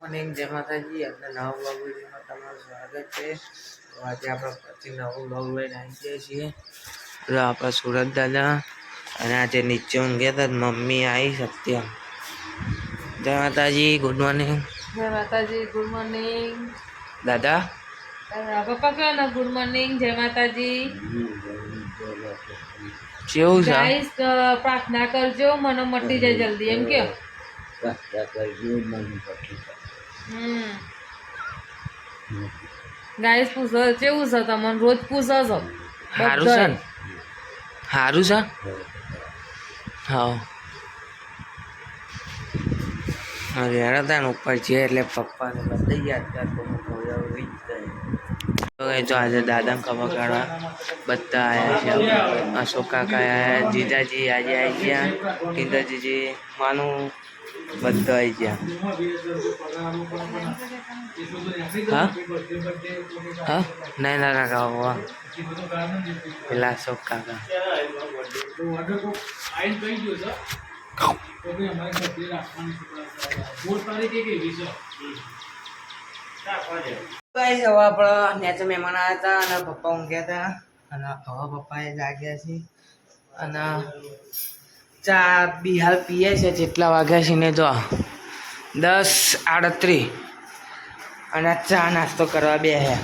Morning જય માતાજી. આજના નવા બ્લોગ વિડીયોમાં તમારું સ્વાગત છે. તો આજે આપણે પછી નવો બ્લોગ લઈને આવી ગયા છીએ. તો આપણા સુરત દાદા અને આજે નીચે ઊંઘ્યા હતા મમ્મી આવી સત્યમ. જય માતાજી ગુડ મોર્નિંગ જય માતાજી ગુડ મોર્નિંગ દાદા? પપ્પા કહો ને ગુડ મોર્નિંગ જય માતાજી. કેવું છે ગાઈસ પ્રાર્થના કરજો મને મટી જાય જલ્દી એમ કે? હમ. ગાઈસ પૂછો કેવું છે તમને? રોજ પૂછો છો? સારું છે ને? સારું છે? હા. હવે હતા ને ઉપર છે એટલે પપ્પાને બધા ગયા ત્યાં તો આજે દાદા ખબર કાઢવા બધા આવ્યા છે. અશોક કાકા આવ્યા જીજાજી આજે આવી ગયા. કિંદરજીજી માનું બધા આવી ગયા. હા? હા? નહીં ના કાકા બાબા પેલા અશોક કાકા. ગાઈસ હવે આપણા. નેચે મહેમાન આવ્યા હતા અને પપ્પા ઊંઘ્યા હતા. અને હવે પપ્પા એ જાગ્યા છે. અને ચા બી હાલ પીએ છે જેટલા વાગ્યા છે ને જો. દસ આડત્રીસ. અને ચા નાસ્તો કરવા બે હે.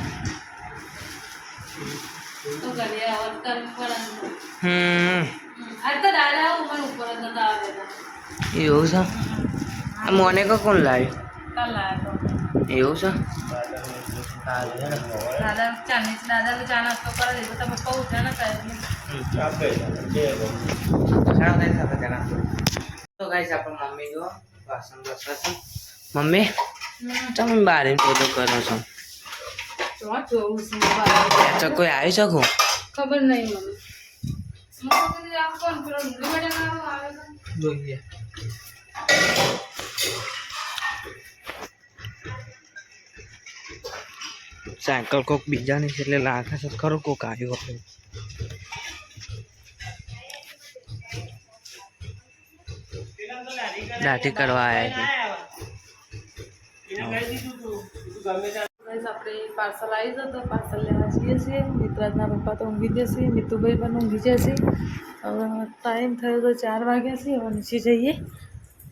હમ. એવું છે? મને કોણ લાવ્યું? એવું છે? છે ને દાદા ચાની દાદા તો ચા નાસ્તો કરે દીધો તો પપ્પા ઉઠ્યા નતા એટલે ઘણા બધા સાથે જણા તો ગાઈસ આપણે મમ્મી જો વાસણ ઘસે છે. મમ્મી તમે બહાર બધું કરો છો. છું કોઈ આવી શકું? ખબર નહીં છે? જોઈએ. સાયકલ કોક બીજાની છે એટલે લાગે છે ખરો કોક આવ્યો હતો દાઢી કરવા આવ્યા Guys, આપણે પાર્સલ આવી જતો પાર્સલ લેવા જઈએ છીએ. મિત્રાજના પપ્પા તો ઊંઘી જશે મિતુભાઈ પણ ઊંઘી જશે હવે ટાઈમ થયો તો ચાર વાગ્યા છે હવે નીચે જઈએ.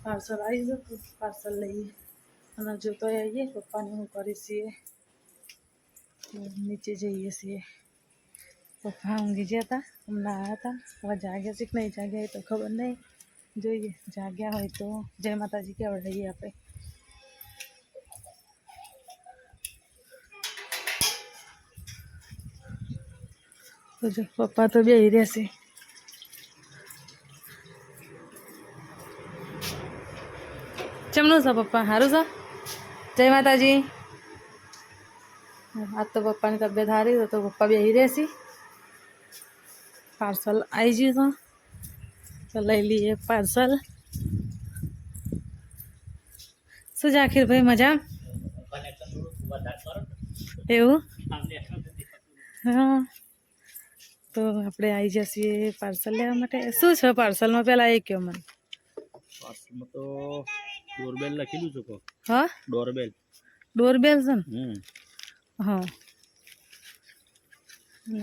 પાર્સલ આવી જતું પાર્સલ લઈએ. અને જોતો આવીએ પપ્પાને હું કરી છીએ. નીચે જઈએ છીએ પપ્પા ઊંઘી ગયા હતા હમણાં આવ્યા હતા હવે જાગ્યા છે કે નહીં જાગ્યા એ તો ખબર નહીં જોઈએ જાગ્યા હોય તો જય માતાજી કહેવડાવીએ આપણે તો જો પપ્પા તો બે રહેશે ચમનું છે પપ્પા સારું છે જય માતાજી આજ તો પપ્પાની તબિયત સારી છે તો પપ્પા બે રહેશે પાર્સલ આવી ગયું છે તો લઈ લઈએ પાર્સલ શું છે આખીર મજા એવું હા તો આપણે આવી જઈએ પાર્સલ લેવા માટે શું છે પાર્સલમાં પહેલાં એ કહો મને પાર્સલમાં તો ડોરબેલ લખેલું છે કોક હા ડોરબેલ ડોરબેલ છે ને હમ હા.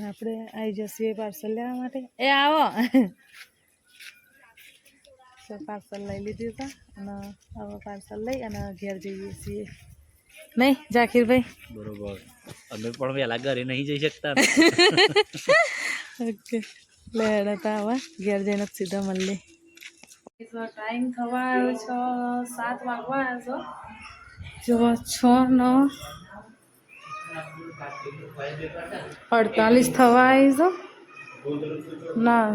આપણે આવી જશે પાર્સલ લેવા માટે. એ આવો. પાર્સલ લઈ લીધું હતા અને હવે પાર્સલ લઈ અને ઘેર જઈએ છીએ. નહીં જાકીરભાઈ? બરોબર. અમે પણ વહેલા ઘરે નહીં જઈ શકતા. ઓકે. લે હતા હવે ઘેર જઈને સીધા મળીએ. ટાઈમ થવા આવ્યો છ સાત વાગવા આવ્યો છો. જો છ નવ અડતાલીસ થવા આવી છો? ના.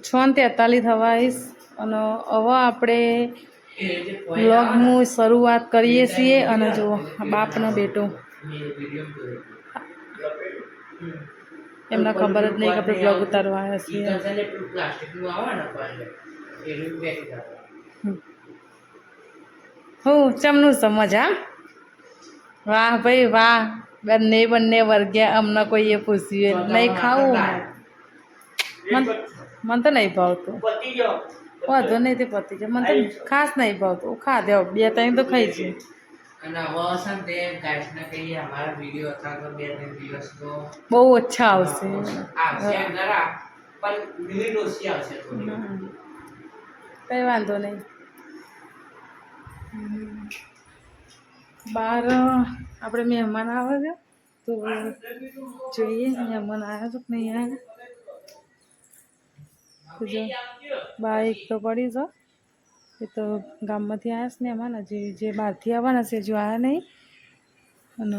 છ ને તેતાલીસ થવા આવીશ અને હવે આપણે બ્લોગનું શરૂઆત કરીએ છીએ અને જો બાપનો બેટો. એમને ખબર જ નહીં કે આપણે બ્લોગ ઉતારવા આવ્યા છીએ. હું, ચમનું સમજ, હા? વાહ ભાઈ વાહ. બંને બંને વર્ગ્યા અમને કોઈએ પૂછ્યું નહીં ખાવું. મન મને તો નહીં ભાવતું. વાંધો નહીં તે પતી જાય મને તો ખાસ નહીં ભાવતું. ખાધે દેવ બે ત્રણ તો ખાઈ છે. અને હવે છે ને તે ગાઈસને કહીએ અમારા વીડિયો હતા તો બે ત્રણ દિવસ તો બહુ ઓછા આવશે. કઈ વાંધો નહીં. બહાર આપણે મહેમાન આવે છે તો જોઈએ મહેમાન આવ્યા છો કે નહીં આવ્યા તો જો એક તો પડી છો એ તો ગામમાંથી આવ્યા છે એમાં હજી જે બહારથી આવવાના છે હજુ આવ્યા નહીં. અને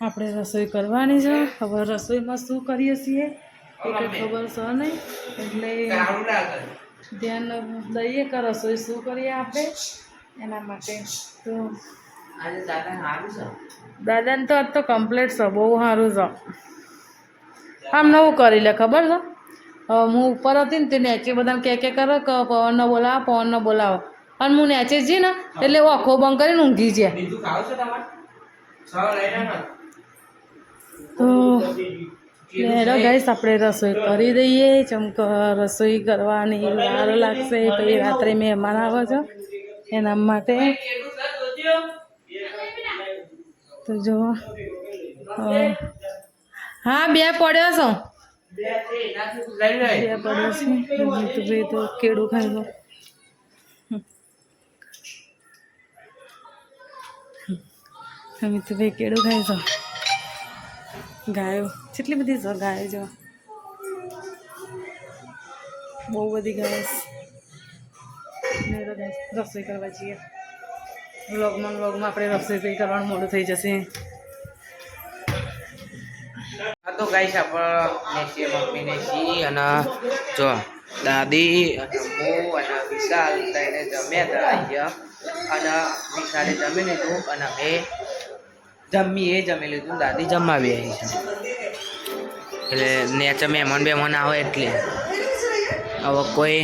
આપણે રસોઈ કરવાની છે હવે રસોઈમાં શું કરીએ છીએ એ કંઈ ખબર છે નહીં એટલે ના ધ્યાન દઈએ કે રસોઈ શું કરીએ આપણે. એના માટે. તો સારું દાદાને તો આજ તો કમ્પ્લીટ છે બહુ સારું છે. આમ નવું કરી લે ખબર છે? હું ઉપર હતી ને તે નેચે બધાને કે કે કરો કે પવનને બોલાવો પવનને બોલાવો. અને હું નેચે જઈ ને એટલે હું આખો બંધ કરીને ઊંઘી જાય. તો હેરો ગાઈસ આપણે રસોઈ કરી દઈએ ચમક રસોઈ કરવાની વાર લાગશે પછી રાત્રે મહેમાન આવે છે. એના માટે તો જો હા બે પડ્યો છો. બે પડ્યો છે. મિતુભાઈ તો કેળું ખાઈ મિતુભાઈ કેળું ખાઈ છો ગાયો કેટલી બધી છો ગાયો જો? બહુ બધી ગાય છે. રસોઈ કરવા જઈએ. વ્લોગમાં વ્લોગમાં આપણે રસોઈ કરવાનું મોડું થઈ જશે. હા તો ગાઈશ આપણે નેસી મમ્મી નેસી અને જો દાદી અને હું અને વિશાલ તઈને જમ્યા હતા અહીંયા. અને વિશાલે જમી લીધું અને અમે જમી એ જમી લીધું. દાદી જમાવી આવી છે. એટલે નેચે મહેમાન બેમાન આવે એટલે. હવે કોઈ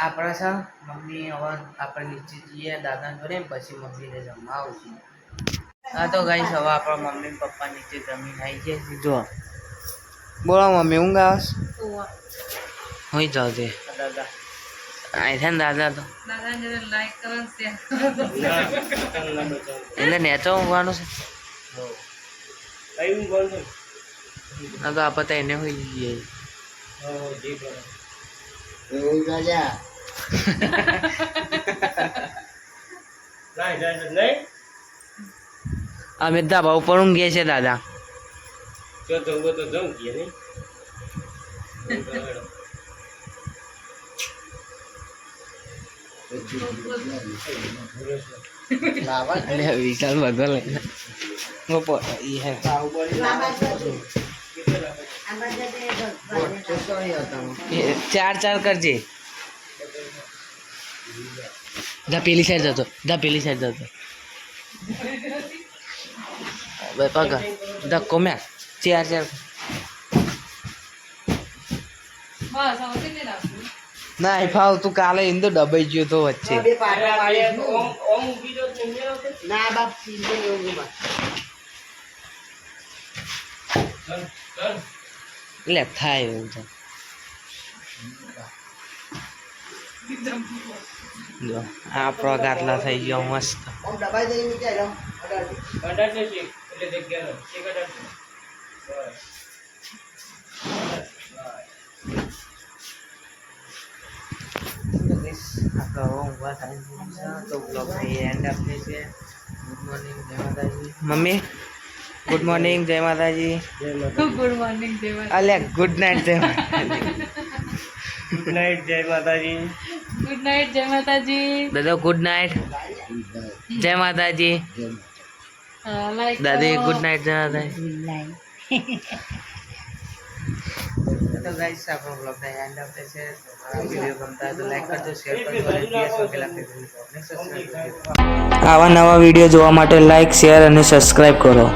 આપણે છે મમ્મી હવે આપણે નીચે જઈએ દાદા જોડે પછી મમ્મીને જમવા આવશું. હા તો ગાઈસ હવે આપણા મમ્મી પપ્પા નીચે જમીન આવી જાય છે. જો. બોલો મમ્મી ઊંઘ આવે હોય જાવ તે. દાદા. ને દાદા તો. એટલે નેચો ઊંઘવાનું છે? કઈ હું બોલ છું? હા તો આપણે તો એને હોઈ જઈએ. હા તો કરો પણ અમે ઊંઘીએ છીએ દાદા. જો જવું તો જવું કે નહીં વિશાલ બધો લઈને ચાર ચાર કરજે. દા પેલી સાઈડ જતો. જા પેલી સાઈડ જતો. બે પગ. ધક્કો કોમ્યા. ચાર ચાર. ના એ ફાવ તું કાલે ઇન્દો ડબાઈ ગયો તો વચ્ચે. ઓમ ઓમ ઊભી જો ઊંઘી રહો તો ચાલ ચાલ એટલે થાય એવું તો. જો આપણો ગાટલા થઈ ગયો મસ્ત. આપણો આપીએ ગુડ મોર્નિંગ જય માતાજી મમ્મી ગુડ મોર્નિંગ જય માતાજી. ગુડ અલે ગુડ નાઇટ જય માતાજી. ગુડ નાઇટ જય માતાજી. ગુડ નાઇટ જય માતાજી દાદા ગુડ નાઇટ જય માતાજી દાદી ગુડ નાઇટ જય માતાજી તો ગાઈસ આપણો બ્લોગ ને એન્ડ આપે છે. તમારા વીડિયો ગમતા હોય તો લાઈક કરજો શેર કરજો અને પ્લીઝ સબસ્ક્રાઇબ કરજો. આવા નવા વીડિયો જોવા માટે લાઈક શેર અને સબસ્ક્રાઇબ કરો.